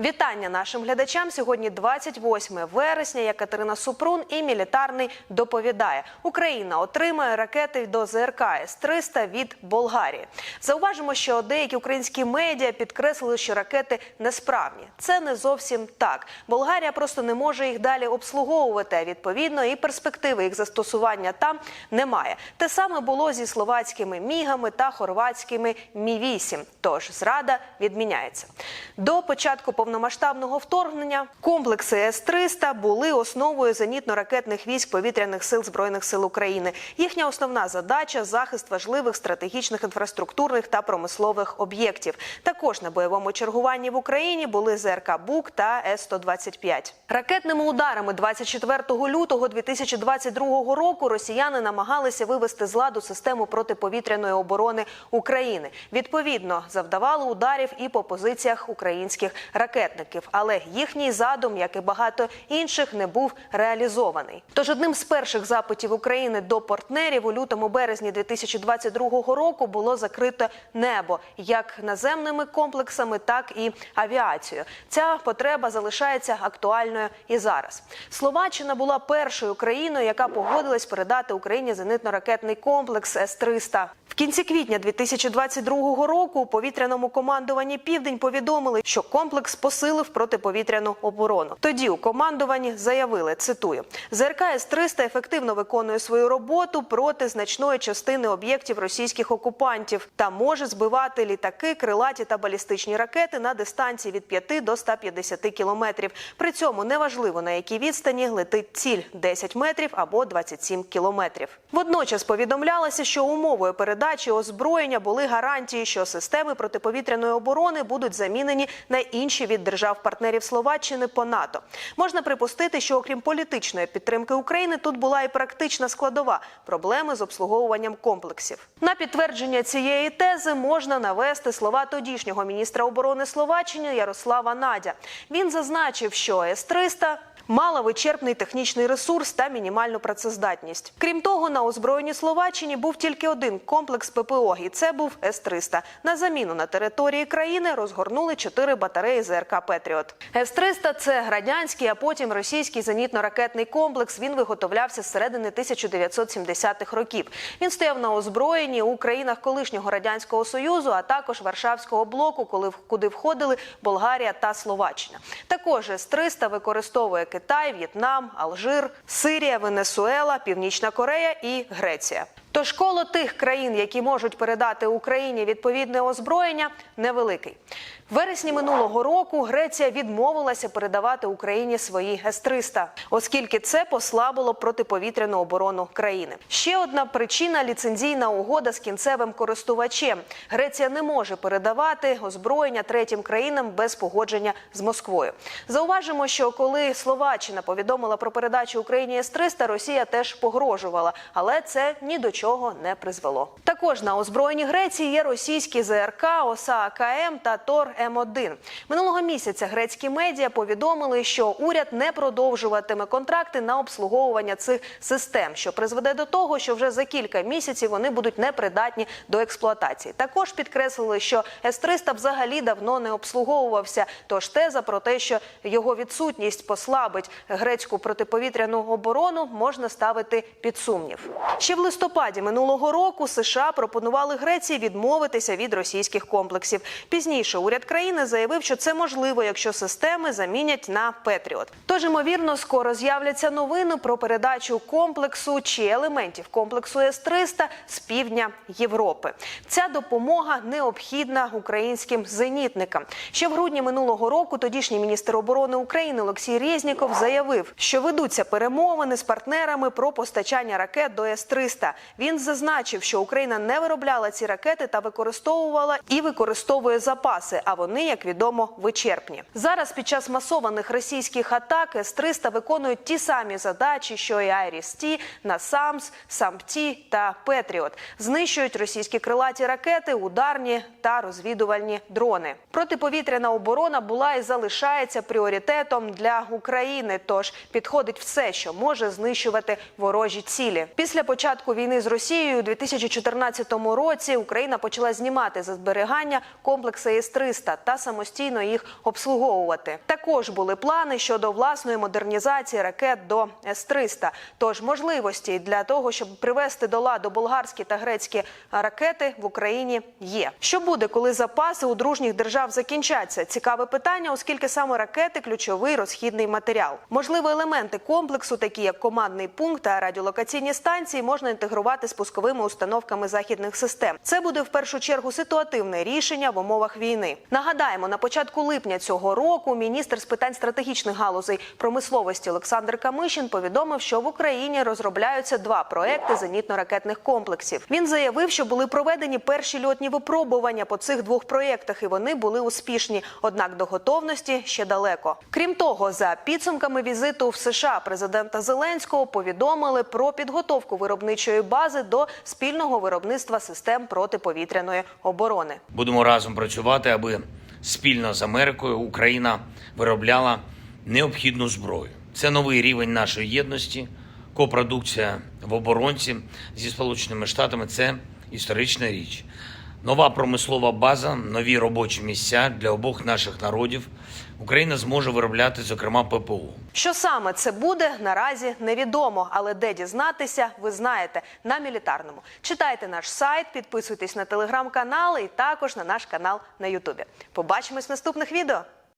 Вітання нашим глядачам. Сьогодні 28 вересня. Я Катерина Супрун і мілітарний доповідає. Україна отримає ракети до ЗРК С-300 від Болгарії. Зауважимо, що деякі українські медіа підкреслили, що ракети несправні. Це не зовсім так. Болгарія просто не може їх далі обслуговувати. А відповідно, і перспективи їх застосування там немає. Те саме було зі словацькими мігами та хорватськими мі 8 Тож зрада відміняється. До початку повномасштабного вторгнення комплекси С-300 були основою зенітно-ракетних військ повітряних сил збройних сил України. Їхня основна задача захист важливих стратегічних інфраструктурних та промислових об'єктів. Також на бойовому чергуванні в Україні були ЗРК БУК та С-125. Ракетними ударами 24 лютого 2022 року росіяни намагалися вивести з ладу систему протиповітряної оборони України. Відповідно, завдавали ударів і по позиціях українських ракетників, але їхній задум, як і багато інших, не був реалізований. Тож одним з перших запитів України до партнерів у лютому березні 2022 року було закрито небо як наземними комплексами, так і авіацією. Ця потреба залишається актуальною і зараз. Словаччина була першою країною, яка погодилась передати Україні зенитно-ракетний комплекс С-300. В кінці квітня 2022 року у повітряному командуванні Південь повідомили, що комплекс посилив протиповітряну оборону. Тоді у командуванні заявили, цитую, ЗРК С-300 ефективно виконує свою роботу проти значної частини об'єктів російських окупантів та може збивати літаки, крилаті та балістичні ракети на дистанції від 5 до 150 кілометрів. При цьому неважливо на якій відстані летить ціль 10 метрів або 27 кілометрів. Водночас повідомлялося, що умовою передачі озброєння були гарантії, що системи протиповітряної оборони будуть замінені на інші від держав-партнерів Словаччини по НАТО. Можна припустити, що окрім політичної підтримки України, тут була і практична складова проблеми з обслуговуванням комплексів. На підтвердження цієї тези можна навести слова тодішнього міністра оборони Словаччини Ярослава Надя. Він зазначив, що С-300 мала вичерпний технічний ресурс та мінімальну працездатність. Крім того, на озброєнні Словаччині був тільки один комплекс ППО, і це був С-300. На заміну на території країни розгорнули чотири батареї ЗРК Петріот. С-300 – це радянський, а потім російський зенітно-ракетний комплекс. Він виготовлявся з середини 1970-х років. Він стояв на озброєнні у країнах колишнього радянського союзу, а також Варшавського блоку, коли куди входили Болгарія та Словаччина. Також С-300 використовує Китай, В'єтнам, Алжир, Сирія, Венесуела, Північна Корея і Греція. Тож коло тих країн, які можуть передати Україні відповідне озброєння, невеликий. В вересні минулого року Греція відмовилася передавати Україні свої С-300, оскільки це послабило протиповітряну оборону країни. Ще одна причина ліцензійна угода з кінцевим користувачем. Греція не може передавати озброєння третім країнам без погодження з Москвою. Зауважимо, що коли Словаччина повідомила про передачу Україні С-300, Росія теж погрожувала, але це ні до чого не призвело. Також на озброєнні Греції є російські ЗРК, ОСА АКМ та ТОР М1. Минулого місяця грецькі медіа повідомили, що уряд не продовжуватиме контракти на обслуговування цих систем, що призведе до того, що вже за кілька місяців вони будуть непридатні до експлуатації. Також підкреслили, що С-300 взагалі давно не обслуговувався. Тож теза про те, що його відсутність послабить грецьку протиповітряну оборону, можна ставити під сумнів. Ще в листопаді минулого року США пропонували Греції відмовитися від російських комплексів. Пізніше уряд країни заявив, що це можливо, якщо системи замінять на Петріот. Тож, ймовірно, скоро з'являться новини про передачу комплексу чи елементів комплексу С-300 з півдня Європи. Ця допомога необхідна українським зенітникам. Ще в грудні минулого року тодішній міністр оборони України Олексій Резніков заявив, що ведуться перемовини з партнерами про постачання ракет до С-300. Він зазначив, що Україна не виробляла ці ракети та використовувала і використовує запаси. А вони, як відомо, вичерпні. Зараз під час масованих російських атак С-300 виконують ті самі задачі, що і Айріс-Ті, Насамс, Сампті та Петріот. Знищують російські крилаті ракети, ударні та розвідувальні дрони. Протиповітряна оборона була і залишається пріоритетом для України. Тож підходить все, що може знищувати ворожі цілі. Після початку війни з Росією у 2014 році Україна почала знімати за зберігання комплекси С-300. С-300 та самостійно їх обслуговувати. Також були плани щодо власної модернізації ракет до С-300. Тож можливості для того, щоб привести до ладу болгарські та грецькі ракети в Україні є. Що буде, коли запаси у дружніх держав закінчаться? Цікаве питання, оскільки саме ракети ключовий розхідний матеріал. Можливо, елементи комплексу, такі як командний пункт та радіолокаційні станції, можна інтегрувати з пусковими установками західних систем. Це буде в першу чергу ситуативне рішення в умовах війни. Нагадаємо, на початку липня цього року міністр з питань стратегічних галузей промисловості Олександр Камишин повідомив, що в Україні розробляються два проекти зенітно-ракетних комплексів. Він заявив, що були проведені перші льотні випробування по цих двох проєктах, і вони були успішні. Однак до готовності ще далеко. Крім того, за підсумками візиту в США президента Зеленського повідомили про підготовку виробничої бази до спільного виробництва систем протиповітряної оборони. Будемо разом працювати, аби спільно з Америкою Україна виробляла необхідну зброю. Це новий рівень нашої єдності, копродукція в оборонці зі Сполученими Штатами це історична річ. Нова промислова база, нові робочі місця для обох наших народів. Україна зможе виробляти, зокрема, ППУ. Що саме це буде наразі невідомо, але де дізнатися, ви знаєте на мілітарному. Читайте наш сайт, підписуйтесь на телеграм-канал і також на наш канал на Ютубі. Побачимось в наступних відео.